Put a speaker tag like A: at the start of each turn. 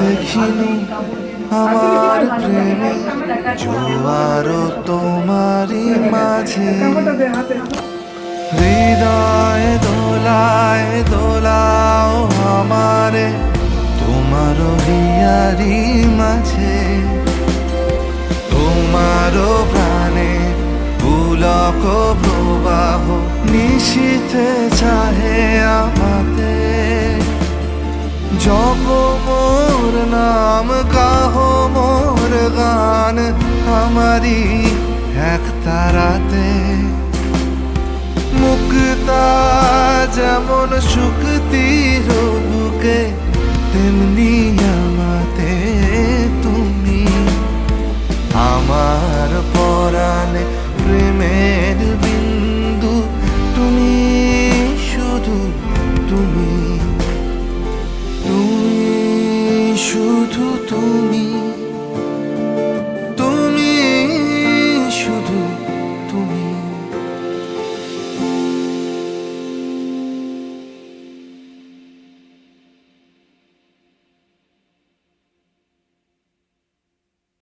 A: দেখিনি আমার প্রেমে, জোয়ারও তোমারই মাঝে। হৃদয় দোলায় দোলাও আমারে, তোমারও হিয়ারি মাঝে। তোমারও প্রাণে পুলক প্রবাহ নিশীথে চাহে জপ মোর নাম গাহ মোর গান আমারি এক তারাতে মুক্তা যেমন শুক্তির বুকে তেমনি আমাতে তুমি আমার পরাণে শুধু তুমি